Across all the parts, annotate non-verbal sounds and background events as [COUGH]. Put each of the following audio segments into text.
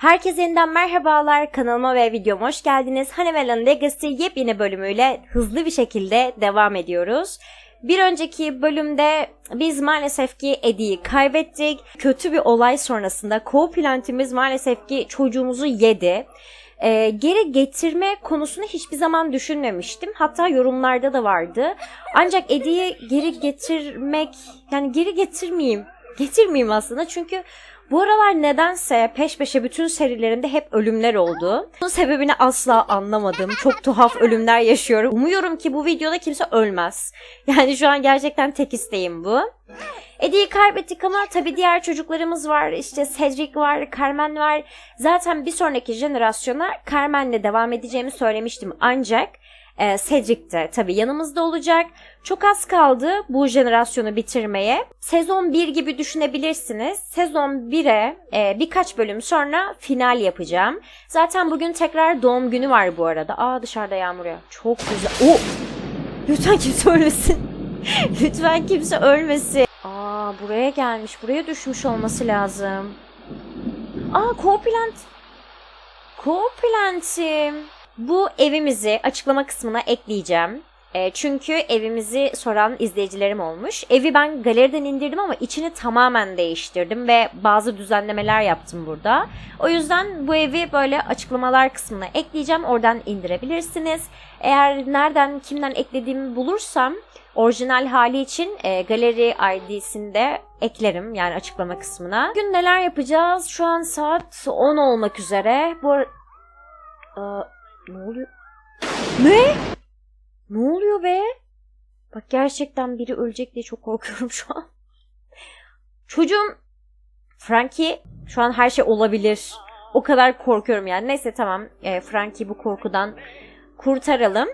Herkese yeniden merhabalar. Kanalıma ve videoma hoş geldiniz. Honeymelon Legacy yepyeni bölümüyle hızlı bir şekilde devam ediyoruz. Bir önceki bölümde biz maalesef ki Eddie'yi kaybettik. Kötü bir olay sonrasında co-plantimiz maalesef ki çocuğumuzu yedi. Ee, geri getirme konusunu hiçbir zaman düşünmemiştim. Hatta yorumlarda da vardı. Ancak Eddie'yi geri getirmek, yani geri getirmeyeyim. Getirmeyeyim aslında çünkü bu aralar nedense peş peşe bütün serilerinde hep ölümler oldu. Bunun sebebini asla anlamadım. Çok tuhaf ölümler yaşıyorum. Umuyorum ki bu videoda kimse ölmez. Yani şu an gerçekten tek isteğim bu. Eddie'yi kaybettik ama tabii diğer çocuklarımız var. İşte Cedric var, Carmen var. Zaten bir sonraki jenerasyona Carmen'le devam edeceğimi söylemiştim. Ancak e, Cedric de tabii yanımızda olacak. Çok az kaldı bu jenerasyonu bitirmeye. Sezon 1 gibi düşünebilirsiniz. Sezon 1'e e, birkaç bölüm sonra final yapacağım. Zaten bugün tekrar doğum günü var bu arada. Aa dışarıda yağmur ya. Çok güzel. Oo! Lütfen kimse ölmesin. [LAUGHS] Lütfen kimse ölmesin. Aa buraya gelmiş. Buraya düşmüş olması lazım. Aa Corplant. Corplantim. Bu evimizi açıklama kısmına ekleyeceğim. E, çünkü evimizi soran izleyicilerim olmuş. Evi ben galeriden indirdim ama içini tamamen değiştirdim ve bazı düzenlemeler yaptım burada. O yüzden bu evi böyle açıklamalar kısmına ekleyeceğim. Oradan indirebilirsiniz. Eğer nereden kimden eklediğimi bulursam orijinal hali için e, galeri ID'sinde eklerim yani açıklama kısmına. Bugün neler yapacağız? Şu an saat 10 olmak üzere. Bu Aa, ne oluyor? Ne? Ne oluyor be? Bak gerçekten biri ölecek diye çok korkuyorum [LAUGHS] şu an. Çocuğum Frankie şu an her şey olabilir. O kadar korkuyorum yani. Neyse tamam. E, Frankie bu korkudan kurtaralım.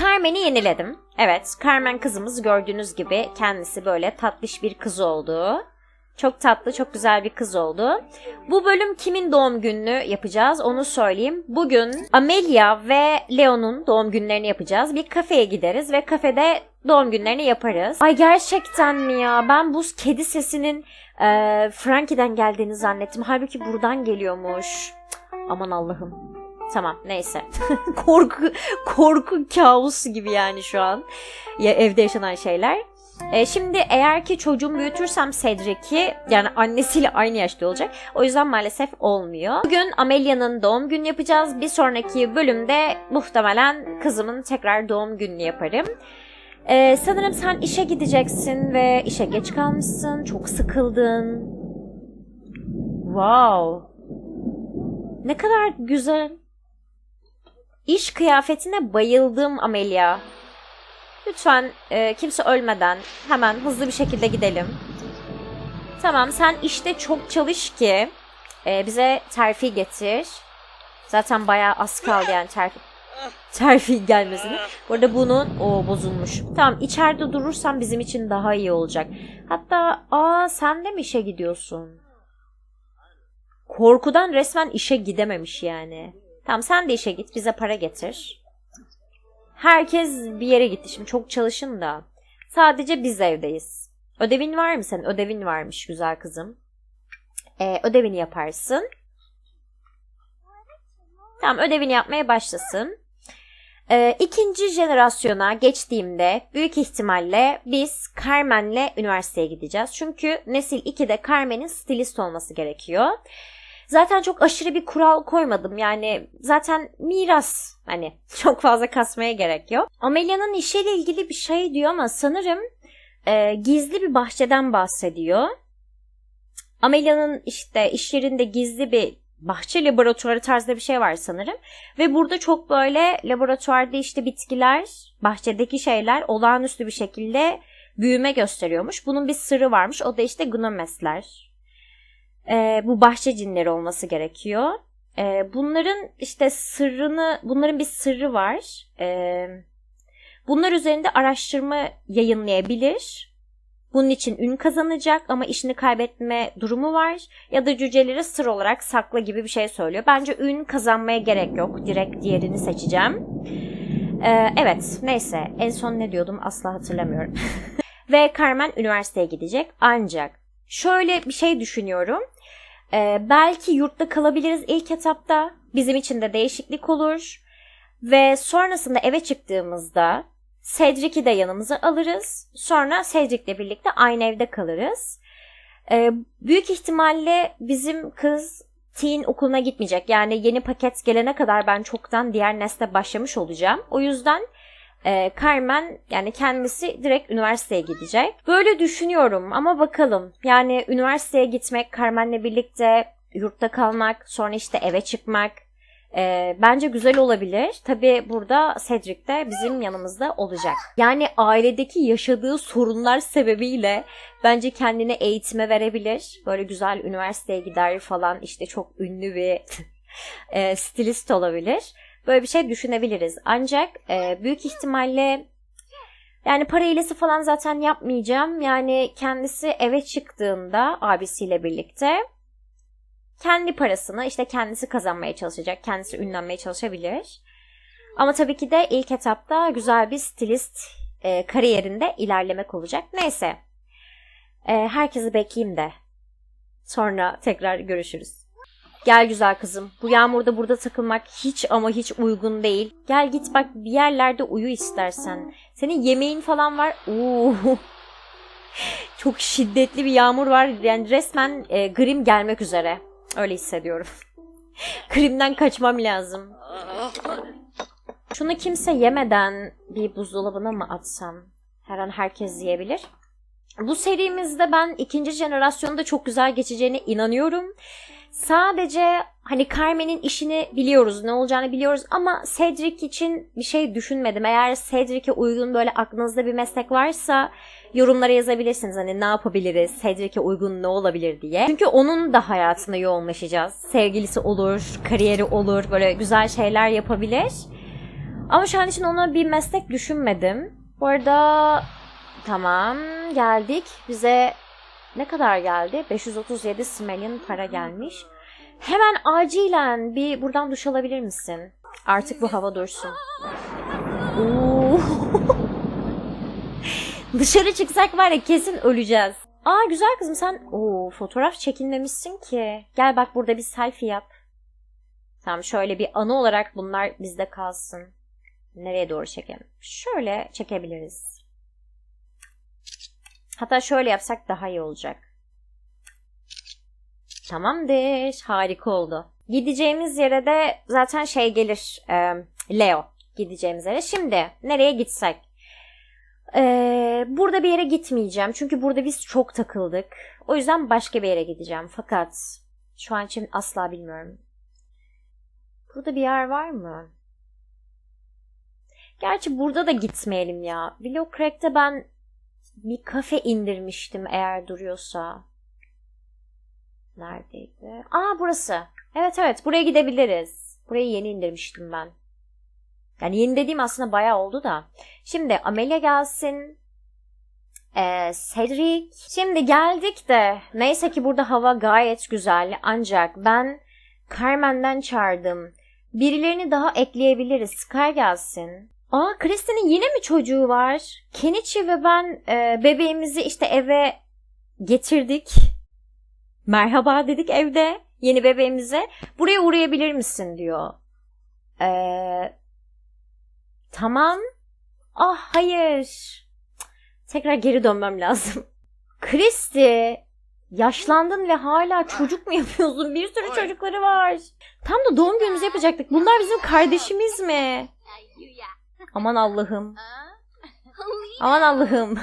Carmen'i yeniledim. Evet, Carmen kızımız gördüğünüz gibi kendisi böyle tatlış bir kız oldu. Çok tatlı, çok güzel bir kız oldu. Bu bölüm kimin doğum gününü yapacağız onu söyleyeyim. Bugün Amelia ve Leon'un doğum günlerini yapacağız. Bir kafeye gideriz ve kafede doğum günlerini yaparız. Ay gerçekten mi ya? Ben bu kedi sesinin e, Frankie'den geldiğini zannettim. Halbuki buradan geliyormuş. Aman Allah'ım. Tamam neyse. [LAUGHS] korku korku kabusu gibi yani şu an. Ya evde yaşanan şeyler. E, şimdi eğer ki çocuğumu büyütürsem Cedric'i yani annesiyle aynı yaşta olacak. O yüzden maalesef olmuyor. Bugün Amelia'nın doğum günü yapacağız. Bir sonraki bölümde muhtemelen kızımın tekrar doğum gününü yaparım. E, sanırım sen işe gideceksin ve işe geç kalmışsın. Çok sıkıldın. Wow. Ne kadar güzel. İş kıyafetine bayıldım Amelia. Lütfen e, kimse ölmeden hemen hızlı bir şekilde gidelim. Tamam sen işte çok çalış ki e, bize terfi getir. Zaten bayağı az kaldı yani terfi, terfi gelmesine. Bu arada bunun o bozulmuş. Tamam içeride durursan bizim için daha iyi olacak. Hatta aa sen de mi işe gidiyorsun? Korkudan resmen işe gidememiş yani. Tamam sen de işe git bize para getir. Herkes bir yere gitti şimdi çok çalışın da. Sadece biz evdeyiz. Ödevin var mı senin? Ödevin varmış güzel kızım. Ee, ödevini yaparsın. Tamam ödevini yapmaya başlasın. Ee, ikinci jenerasyona geçtiğimde büyük ihtimalle biz Carmen'le üniversiteye gideceğiz. Çünkü nesil 2'de Carmen'in stilist olması gerekiyor. Zaten çok aşırı bir kural koymadım. Yani zaten miras hani [LAUGHS] çok fazla kasmaya gerek yok. Amelia'nın işiyle ilgili bir şey diyor ama sanırım e, gizli bir bahçeden bahsediyor. Amelia'nın işte işlerinde gizli bir bahçe laboratuvarı tarzda bir şey var sanırım. Ve burada çok böyle laboratuvarda işte bitkiler, bahçedeki şeyler olağanüstü bir şekilde büyüme gösteriyormuş. Bunun bir sırrı varmış. O da işte gnomesler e, bu bahçe cinleri olması gerekiyor. E, bunların işte sırrını, bunların bir sırrı var. E, bunlar üzerinde araştırma yayınlayabilir. Bunun için ün kazanacak ama işini kaybetme durumu var. Ya da cüceleri sır olarak sakla gibi bir şey söylüyor. Bence ün kazanmaya gerek yok. Direkt diğerini seçeceğim. Ee, evet neyse en son ne diyordum asla hatırlamıyorum. [LAUGHS] Ve Carmen üniversiteye gidecek. Ancak şöyle bir şey düşünüyorum. Ee, belki yurtta kalabiliriz ilk etapta. Bizim için de değişiklik olur. Ve sonrasında eve çıktığımızda Cedric'i de yanımıza alırız. Sonra Cedric'le birlikte aynı evde kalırız. Ee, büyük ihtimalle bizim kız teen okuluna gitmeyecek. Yani yeni paket gelene kadar ben çoktan diğer nesle başlamış olacağım. O yüzden e, Carmen yani kendisi direkt üniversiteye gidecek. Böyle düşünüyorum ama bakalım. Yani üniversiteye gitmek, Carmen'le birlikte yurtta kalmak, sonra işte eve çıkmak e, bence güzel olabilir. Tabi burada Cedric de bizim yanımızda olacak. Yani ailedeki yaşadığı sorunlar sebebiyle bence kendini eğitime verebilir. Böyle güzel üniversiteye gider falan işte çok ünlü bir [LAUGHS] e, stilist olabilir. Böyle bir şey düşünebiliriz. Ancak e, büyük ihtimalle yani para hilesi falan zaten yapmayacağım. Yani kendisi eve çıktığında abisiyle birlikte kendi parasını işte kendisi kazanmaya çalışacak. Kendisi ünlenmeye çalışabilir. Ama tabii ki de ilk etapta güzel bir stilist e, kariyerinde ilerlemek olacak. Neyse. E, herkesi bekleyeyim de. Sonra tekrar görüşürüz. Gel güzel kızım. Bu yağmurda burada takılmak hiç ama hiç uygun değil. Gel git bak bir yerlerde uyu istersen. Senin yemeğin falan var. Oo. [LAUGHS] Çok şiddetli bir yağmur var. Yani resmen e, grim gelmek üzere. Öyle hissediyorum. [LAUGHS] Grimden kaçmam lazım. Şunu kimse yemeden bir buzdolabına mı atsam? Her an herkes yiyebilir. Bu serimizde ben ikinci jenerasyonda çok güzel geçeceğine inanıyorum. Sadece hani Carmen'in işini biliyoruz, ne olacağını biliyoruz ama Cedric için bir şey düşünmedim. Eğer Cedric'e uygun böyle aklınızda bir meslek varsa yorumlara yazabilirsiniz. Hani ne yapabiliriz, Cedric'e uygun ne olabilir diye. Çünkü onun da hayatına yoğunlaşacağız. Sevgilisi olur, kariyeri olur, böyle güzel şeyler yapabilir. Ama şu an için ona bir meslek düşünmedim. Bu arada tamam geldik. Bize ne kadar geldi? 537 smelin para gelmiş. Hemen acilen bir buradan duş alabilir misin? Artık bu hava dursun. Oo. [LAUGHS] Dışarı çıksak var ya kesin öleceğiz. Aa güzel kızım sen Oo, fotoğraf çekinmemişsin ki. Gel bak burada bir selfie yap. Tamam şöyle bir anı olarak bunlar bizde kalsın. Nereye doğru çekelim? Şöyle çekebiliriz. Hatta şöyle yapsak daha iyi olacak. Tamamdır. Harika oldu. Gideceğimiz yere de zaten şey gelir. E, Leo gideceğimiz yere. Şimdi nereye gitsek? E, burada bir yere gitmeyeceğim. Çünkü burada biz çok takıldık. O yüzden başka bir yere gideceğim. Fakat şu an için asla bilmiyorum. Burada bir yer var mı? Gerçi burada da gitmeyelim ya. Willow Crack'te ben bir kafe indirmiştim eğer duruyorsa. Neredeydi? Aa burası. Evet evet buraya gidebiliriz. Burayı yeni indirmiştim ben. Yani yeni dediğim aslında bayağı oldu da. Şimdi Amelia gelsin. Ee, Cedric. Şimdi geldik de neyse ki burada hava gayet güzel. Ancak ben Carmen'den çağırdım. Birilerini daha ekleyebiliriz. Sky gelsin. Aa Kristin'in yine mi çocuğu var? Kenichi ve ben e, bebeğimizi işte eve getirdik. Merhaba dedik evde yeni bebeğimize. Buraya uğrayabilir misin diyor. Ee, tamam. Ah hayır. Tekrar geri dönmem lazım. [LAUGHS] Kristi yaşlandın ve hala çocuk mu yapıyorsun? Bir sürü çocukları var. Tam da doğum günümüzü yapacaktık. Bunlar bizim kardeşimiz mi? Aman Allah'ım. [LAUGHS] Aman Allah'ım.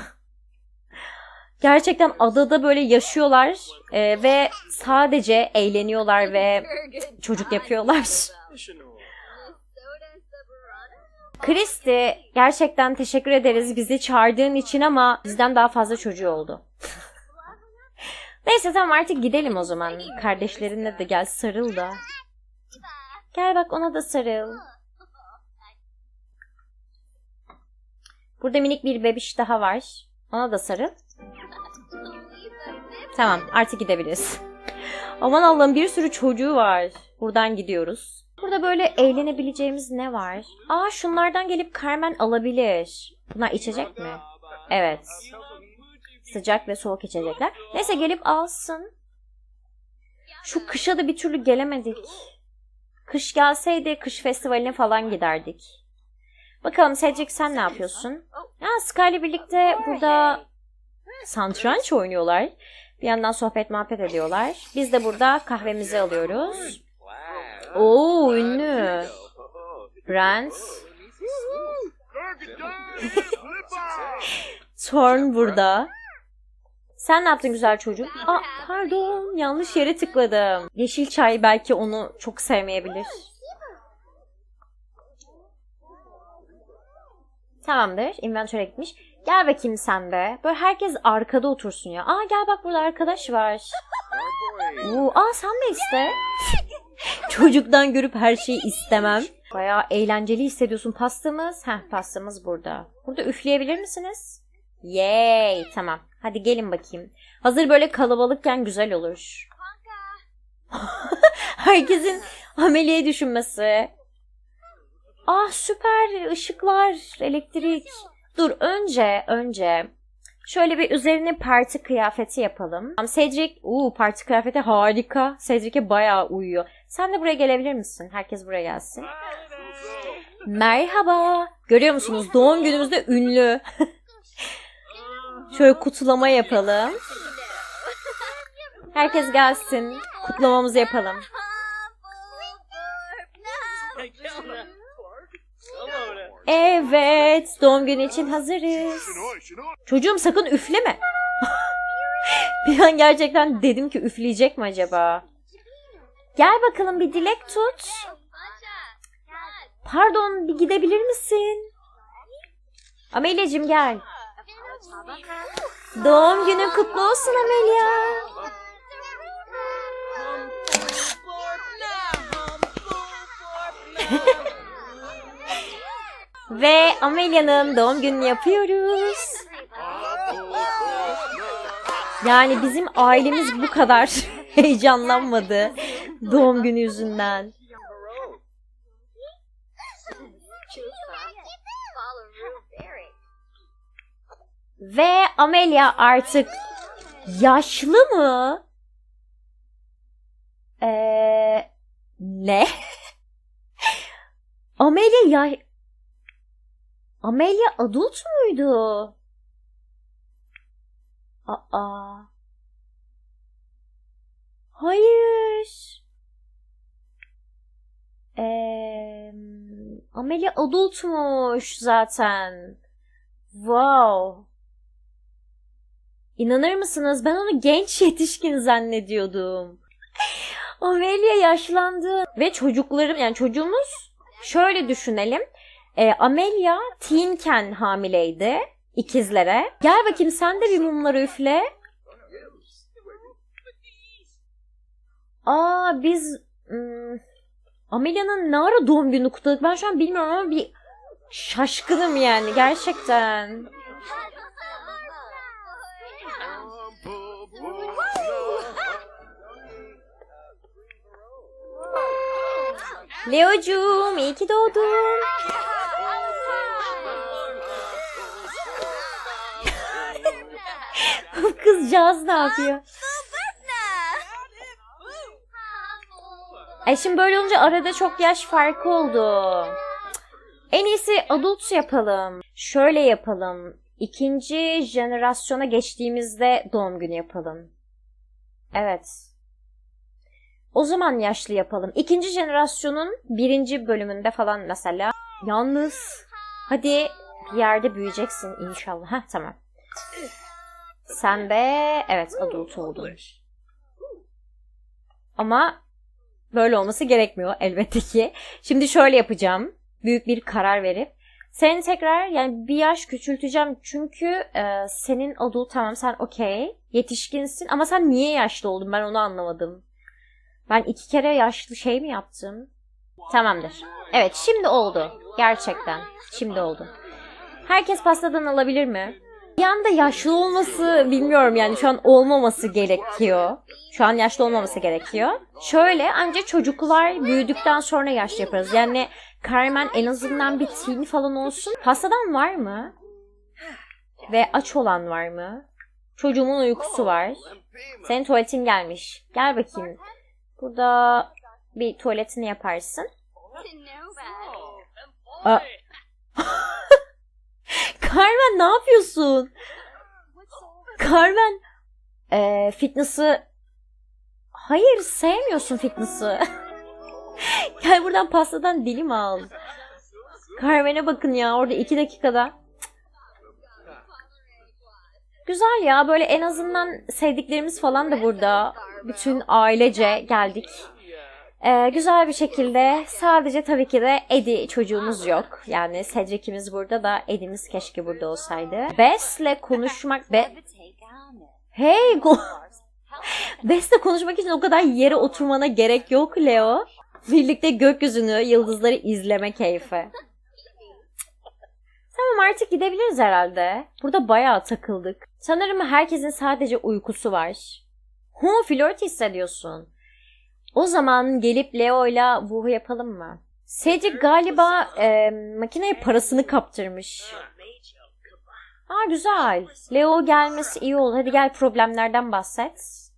Gerçekten adada böyle yaşıyorlar e, ve sadece eğleniyorlar ve çocuk yapıyorlar. Kristi gerçekten teşekkür ederiz bizi çağırdığın için ama bizden daha fazla çocuğu oldu. Neyse tamam artık gidelim o zaman. Kardeşlerinle de gel sarıl da. Gel bak ona da sarıl. Burada minik bir bebiş daha var. Ona da sarıl. Tamam artık gidebiliriz. Aman Allah'ım bir sürü çocuğu var. Buradan gidiyoruz. Burada böyle eğlenebileceğimiz ne var? Aa şunlardan gelip Carmen alabilir. Bunlar içecek mi? Evet. Sıcak ve soğuk içecekler. Neyse gelip alsın. Şu kışa da bir türlü gelemedik. Kış gelseydi kış festivaline falan giderdik. Bakalım Cedric sen ne yapıyorsun? Ha, Sky'le birlikte burada santranç oynuyorlar. Bir yandan sohbet muhabbet ediyorlar. Biz de burada kahvemizi alıyoruz. Oo ünlü. Brent. [LAUGHS] Thorn burada. Sen ne yaptın güzel çocuk? Aa, pardon yanlış yere tıkladım. Yeşil çay belki onu çok sevmeyebilir. Tamamdır. Inventory'e gitmiş. Gel bakayım sen de. Böyle herkes arkada otursun ya. Aa gel bak burada arkadaş var. Oo, aa sen de iste. Çocuktan görüp her şeyi istemem. Bayağı eğlenceli hissediyorsun. Pastamız. Heh pastamız burada. Burada üfleyebilir misiniz? Yay tamam. Hadi gelin bakayım. Hazır böyle kalabalıkken güzel olur. [LAUGHS] Herkesin ameliye düşünmesi. Ah süper ışıklar, elektrik. Dur önce önce şöyle bir üzerine parti kıyafeti yapalım. Cedric, uuu parti kıyafeti harika. Cedric'e bayağı uyuyor. Sen de buraya gelebilir misin? Herkes buraya gelsin. Merhaba. Görüyor musunuz? Doğum günümüzde ünlü. [LAUGHS] Şöyle kutlama yapalım. Herkes gelsin. Kutlamamızı yapalım. Evet, doğum günü için hazırız. Çocuğum sakın üfleme. bir an gerçekten dedim ki üfleyecek mi acaba? Gel bakalım bir dilek tut. Pardon, bir gidebilir misin? Amelia'cığım gel. Doğum günün kutlu olsun Amelia. Ve Amelia'nın doğum gününü yapıyoruz. Yani bizim ailemiz bu kadar [LAUGHS] heyecanlanmadı doğum günü yüzünden. Ve Amelia artık yaşlı mı? Ee, ne? [LAUGHS] Amelia ya Amelia adult muydu? Aa. Hayır. Ee, Amelia adultmuş zaten. Wow. İnanır mısınız? Ben onu genç [LAUGHS] yetişkin zannediyordum. Amelia yaşlandı. Ve çocuklarım yani çocuğumuz şöyle düşünelim. E, Amelia teenken hamileydi ikizlere. Gel bakayım sen de bir mumları üfle. Aa biz hmm, Amelia'nın ne ara doğum günü kutladık ben şu an bilmiyorum ama bir şaşkınım yani gerçekten. Leo'cum iyi ki doğdun. [LAUGHS] kızcağız ne yapıyor? E şimdi böyle olunca arada çok yaş farkı oldu. En iyisi adult yapalım. Şöyle yapalım. İkinci jenerasyona geçtiğimizde doğum günü yapalım. Evet. O zaman yaşlı yapalım. İkinci jenerasyonun birinci bölümünde falan mesela. Yalnız hadi bir yerde büyüyeceksin inşallah. Heh tamam. Sen de evet adult oldun. Ama böyle olması gerekmiyor elbette ki. Şimdi şöyle yapacağım. Büyük bir karar verip seni tekrar yani bir yaş küçülteceğim çünkü e, senin adult tamam sen okey yetişkinsin ama sen niye yaşlı oldun ben onu anlamadım. Ben iki kere yaşlı şey mi yaptım? Tamamdır. Evet şimdi oldu. Gerçekten. Şimdi oldu. Herkes pastadan alabilir mi? Bir anda yaşlı olması bilmiyorum yani şu an olmaması gerekiyor. Şu an yaşlı olmaması gerekiyor. Şöyle ancak çocuklar büyüdükten sonra yaşlı yaparız. Yani Carmen en azından bir teen falan olsun. Pastadan var mı? Ve aç olan var mı? Çocuğumun uykusu var. Senin tuvaletin gelmiş. Gel bakayım. Burada bir tuvaletini yaparsın. Aa. Carmen ne yapıyorsun? Carmen ee, fitness'ı hayır sevmiyorsun fitness'ı. [LAUGHS] Gel buradan pastadan dilim al. Carmen'e bakın ya orada iki dakikada. Güzel ya böyle en azından sevdiklerimiz falan da burada. Bütün ailece geldik. Ee, güzel bir şekilde sadece tabii ki de Eddie çocuğumuz yok. Yani Cedric'imiz burada da Eddie'miz keşke burada olsaydı. Bess'le konuşmak... Be hey! Go [LAUGHS] Bess'le konuşmak için o kadar yere oturmana gerek yok Leo. Birlikte gökyüzünü, yıldızları izleme keyfi. Tamam artık gidebiliriz herhalde. Burada bayağı takıldık. Sanırım herkesin sadece uykusu var. Hu flört hissediyorsun. O zaman gelip Leo'yla Wuhu yapalım mı? Cedric galiba e, makineye parasını kaptırmış. Aa güzel. Leo gelmesi iyi oldu. Hadi gel problemlerden bahset.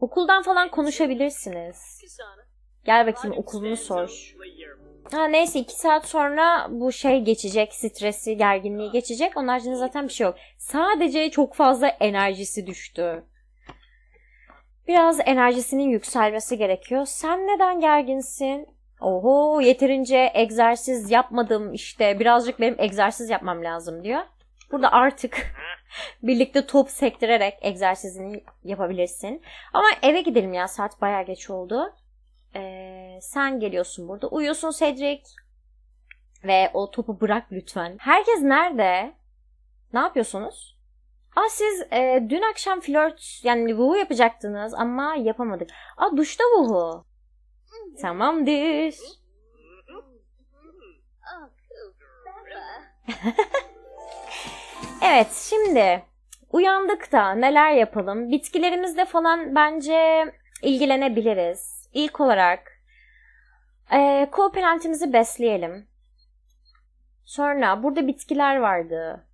Okuldan falan konuşabilirsiniz. Gel bakayım okulunu sor. Ha, neyse iki saat sonra bu şey geçecek. Stresi, gerginliği geçecek. Onun haricinde zaten bir şey yok. Sadece çok fazla enerjisi düştü. Biraz enerjisinin yükselmesi gerekiyor. Sen neden gerginsin? Oho yeterince egzersiz yapmadım işte birazcık benim egzersiz yapmam lazım diyor. Burada artık [LAUGHS] birlikte top sektirerek egzersizini yapabilirsin. Ama eve gidelim ya saat baya geç oldu. Ee, sen geliyorsun burada. Uyuyorsun Cedric. Ve o topu bırak lütfen. Herkes nerede? Ne yapıyorsunuz? Aa siz e, dün akşam flört yani vuhu yapacaktınız ama yapamadık. Aa duşta vuhu. Tamamdır. [LAUGHS] evet şimdi uyandık da neler yapalım? Bitkilerimizle falan bence ilgilenebiliriz. İlk olarak e, kooperantimizi besleyelim. Sonra burada bitkiler vardı.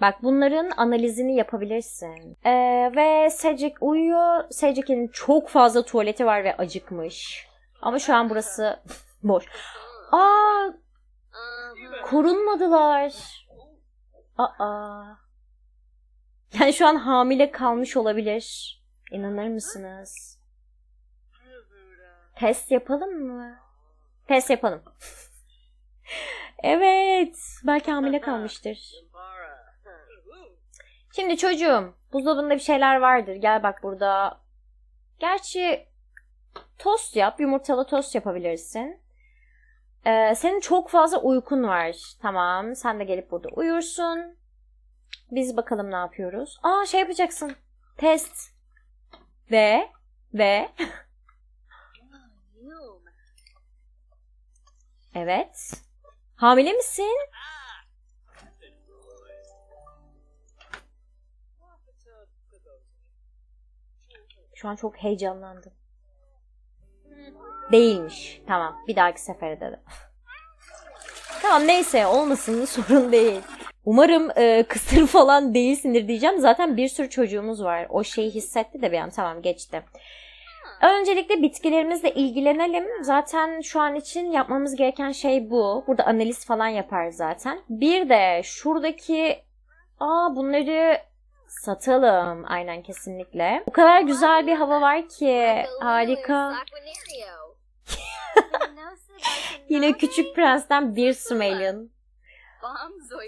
Bak bunların analizini yapabilirsin. Ee, ve Cedric uyuyor. Cedric'in çok fazla tuvaleti var ve acıkmış. Ama şu an burası [LAUGHS] boş. Aa, korunmadılar. Aa. Yani şu an hamile kalmış olabilir. İnanır mısınız? Test yapalım mı? Test yapalım. [LAUGHS] evet. Belki hamile kalmıştır. Şimdi çocuğum buzdolabında bir şeyler vardır. Gel bak burada. Gerçi tost yap. Yumurtalı tost yapabilirsin. Ee, senin çok fazla uykun var. Tamam. Sen de gelip burada uyursun. Biz bakalım ne yapıyoruz. Aa şey yapacaksın. Test. Ve ve [LAUGHS] Evet. Hamile misin? Şu an çok heyecanlandım. Değilmiş. Tamam. Bir dahaki sefere dedim. [LAUGHS] tamam neyse olmasın [LAUGHS] sorun değil. Umarım e, kısır [LAUGHS] falan değilsindir diyeceğim. Zaten bir sürü çocuğumuz var. O şeyi hissetti de bir an tamam geçti. Öncelikle bitkilerimizle ilgilenelim. Zaten şu an için yapmamız gereken şey bu. Burada analiz falan yapar zaten. Bir de şuradaki aa bunları satalım. Aynen kesinlikle. O kadar güzel bir hava var ki. Harika. [LAUGHS] Yine Küçük Prens'ten bir Smelin.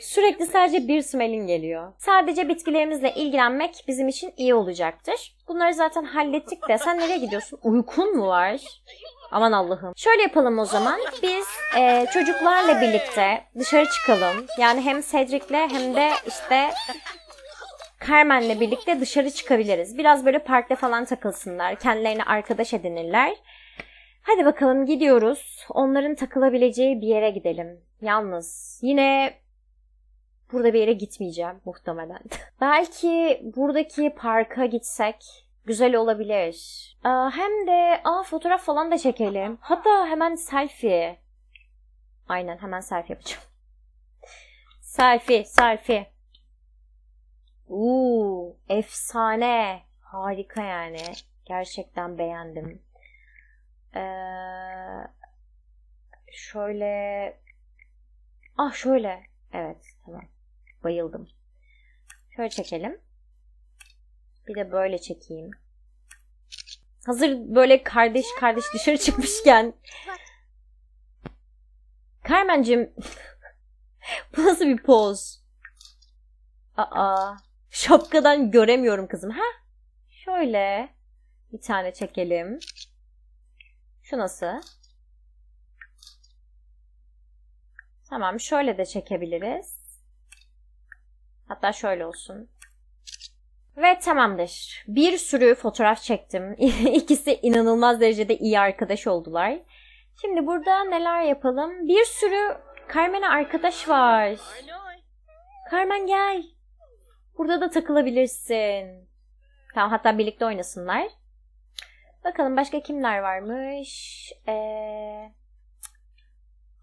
Sürekli sadece bir smelin geliyor. Sadece bitkilerimizle ilgilenmek bizim için iyi olacaktır. Bunları zaten hallettik de sen nereye gidiyorsun? Uykun mu var? Aman Allah'ım. Şöyle yapalım o zaman. Biz e, çocuklarla birlikte dışarı çıkalım. Yani hem Cedric'le hem de işte Carmen'le birlikte dışarı çıkabiliriz. Biraz böyle parkta falan takılsınlar. Kendilerine arkadaş edinirler. Hadi bakalım gidiyoruz. Onların takılabileceği bir yere gidelim. Yalnız yine burada bir yere gitmeyeceğim muhtemelen. [LAUGHS] Belki buradaki parka gitsek güzel olabilir. Aa, hem de aa, fotoğraf falan da çekelim. Hatta hemen selfie. Aynen hemen selfie yapacağım. Selfie, selfie. Uuu, efsane. Harika yani. Gerçekten beğendim. Ee, şöyle Ah şöyle. Evet tamam. Bayıldım. Şöyle çekelim. Bir de böyle çekeyim. Hazır böyle kardeş kardeş dışarı çıkmışken. Carmen'cim [LAUGHS] bu nasıl bir poz? Aa, şapkadan göremiyorum kızım. Ha? Şöyle bir tane çekelim. Şu nasıl? Tamam şöyle de çekebiliriz. Hatta şöyle olsun. Ve tamamdır. Bir sürü fotoğraf çektim. [LAUGHS] İkisi inanılmaz derecede iyi arkadaş oldular. Şimdi burada neler yapalım? Bir sürü Carmen'e arkadaş var. Carmen gel. Burada da takılabilirsin. Tamam hatta birlikte oynasınlar. Bakalım başka kimler varmış? Ee...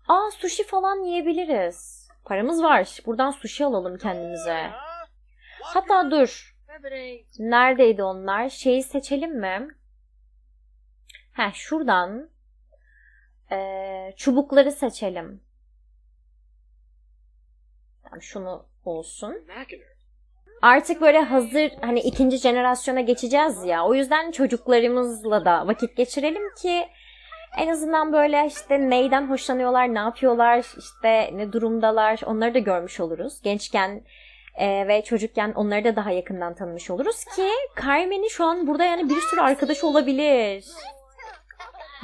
Aa sushi falan yiyebiliriz. Paramız var. Buradan sushi alalım kendimize. Hatta dur. Neredeydi onlar? Şeyi seçelim mi? Heh şuradan ee, çubukları seçelim. Tamam, şunu olsun. Artık böyle hazır hani ikinci jenerasyona geçeceğiz ya. O yüzden çocuklarımızla da vakit geçirelim ki en azından böyle işte neyden hoşlanıyorlar, ne yapıyorlar, işte ne durumdalar onları da görmüş oluruz. Gençken e, ve çocukken onları da daha yakından tanımış oluruz ki Carmen'i şu an burada yani bir sürü arkadaş olabilir.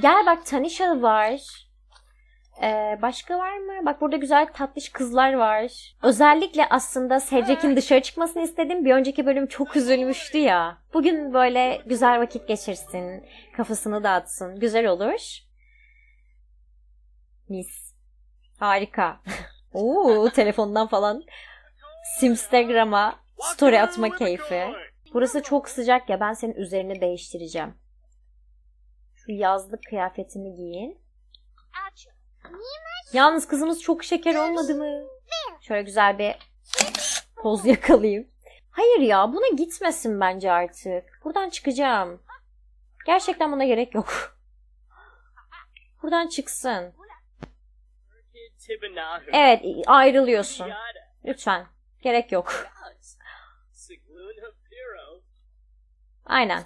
Gel bak Tanisha var. Ee, başka var mı? Bak burada güzel tatlış kızlar var. Özellikle aslında Cedric'in dışarı çıkmasını istedim. Bir önceki bölüm çok üzülmüştü ya. Bugün böyle güzel vakit geçirsin. Kafasını dağıtsın. Güzel olur. Mis. Harika. [LAUGHS] Oo, telefondan falan. Simstagram'a story atma keyfi. Burası çok sıcak ya. Ben senin üzerini değiştireceğim. Şu yazlık kıyafetini giyin. Yalnız kızımız çok şeker olmadı mı? Şöyle güzel bir poz yakalayayım. Hayır ya buna gitmesin bence artık. Buradan çıkacağım. Gerçekten buna gerek yok. Buradan çıksın. Evet ayrılıyorsun. Lütfen. Gerek yok. Aynen.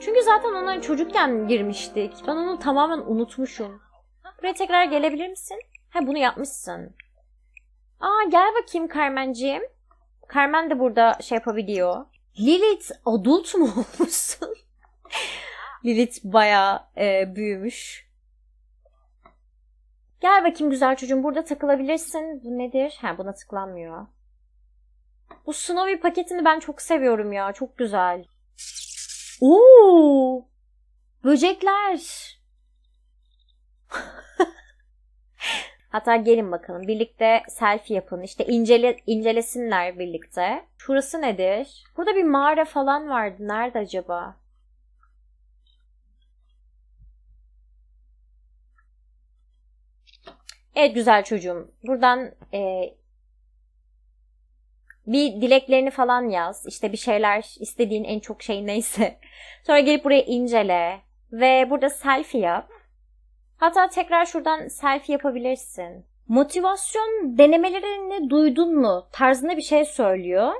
Çünkü zaten ona çocukken girmiştik. Ben onu tamamen unutmuşum. Buraya tekrar gelebilir misin? Ha bunu yapmışsın. Aa gel bakayım Carmen'ciğim. Carmen de burada şey yapabiliyor. Lilith adult mu [LAUGHS] olmuşsun? Lilith baya e, büyümüş. Gel bakayım güzel çocuğum burada takılabilirsin. Bu nedir? Ha buna tıklanmıyor. Bu Snowy paketini ben çok seviyorum ya. Çok güzel. Oo! Böcekler. [LAUGHS] Hatta gelin bakalım birlikte selfie yapın. İşte incele, incelesinler birlikte. Şurası nedir? Burada bir mağara falan vardı. Nerede acaba? Evet güzel çocuğum. Buradan e, bir dileklerini falan yaz. İşte bir şeyler istediğin en çok şey neyse. [LAUGHS] Sonra gelip buraya incele. Ve burada selfie yap. Hatta tekrar şuradan selfie yapabilirsin. Motivasyon denemelerini duydun mu? Tarzında bir şey söylüyor.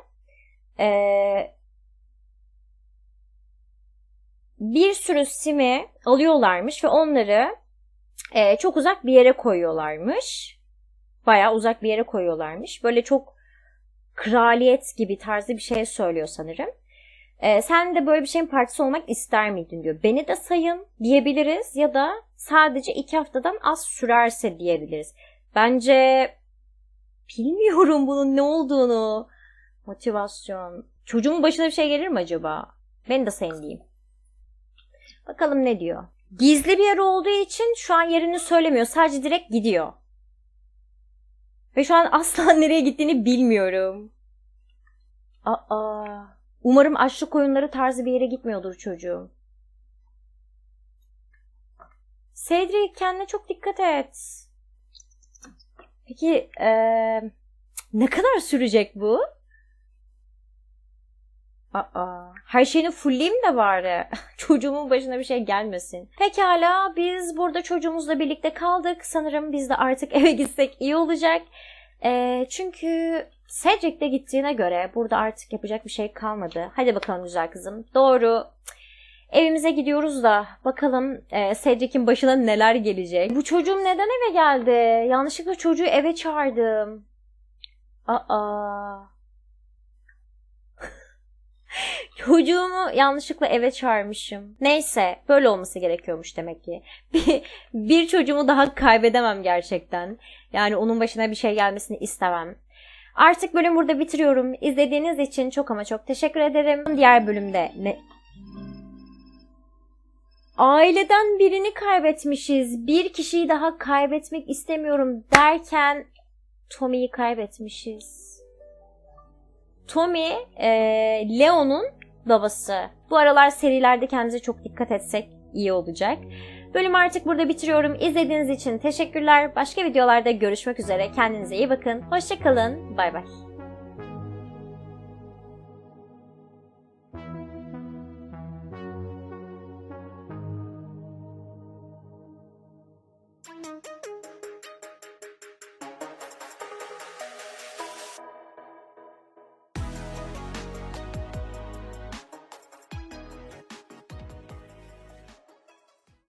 Ee, bir sürü simi alıyorlarmış ve onları e, çok uzak bir yere koyuyorlarmış. Baya uzak bir yere koyuyorlarmış. Böyle çok kraliyet gibi tarzı bir şey söylüyor sanırım. Ee, sen de böyle bir şeyin partisi olmak ister miydin diyor. Beni de sayın diyebiliriz ya da sadece iki haftadan az sürerse diyebiliriz. Bence bilmiyorum bunun ne olduğunu. Motivasyon. Çocuğumun başına bir şey gelir mi acaba? Beni de sayın diyeyim. Bakalım ne diyor. Gizli bir yer olduğu için şu an yerini söylemiyor. Sadece direkt gidiyor. Ve şu an asla [LAUGHS] nereye gittiğini bilmiyorum. Aa. Umarım açlık oyunları tarzı bir yere gitmiyordur çocuğum. Cedric kendine çok dikkat et. Peki ee, ne kadar sürecek bu? Aa, her şeyini fullleyeyim de bari. [LAUGHS] Çocuğumun başına bir şey gelmesin. Pekala biz burada çocuğumuzla birlikte kaldık. Sanırım biz de artık [LAUGHS] eve gitsek iyi olacak. Ee, çünkü Cedric de gittiğine göre burada artık yapacak bir şey kalmadı. Hadi bakalım güzel kızım. Doğru. Evimize gidiyoruz da bakalım e, Cedric'in başına neler gelecek. Bu çocuğum neden eve geldi? Yanlışlıkla çocuğu eve çağırdım. Aa. [LAUGHS] Çocuğumu yanlışlıkla eve çağırmışım. Neyse böyle olması gerekiyormuş demek ki. [LAUGHS] Bir, bir çocuğumu daha kaybedemem gerçekten. Yani onun başına bir şey gelmesini istemem. Artık bölüm burada bitiriyorum. İzlediğiniz için çok ama çok teşekkür ederim. Diğer bölümde ne... Aileden birini kaybetmişiz. Bir kişiyi daha kaybetmek istemiyorum derken Tommy'yi kaybetmişiz. Tommy, e, Leo'nun babası. Bu aralar serilerde kendimize çok dikkat etsek iyi olacak. Bölümü artık burada bitiriyorum. İzlediğiniz için teşekkürler. Başka videolarda görüşmek üzere. Kendinize iyi bakın. Hoşçakalın. Bay bay.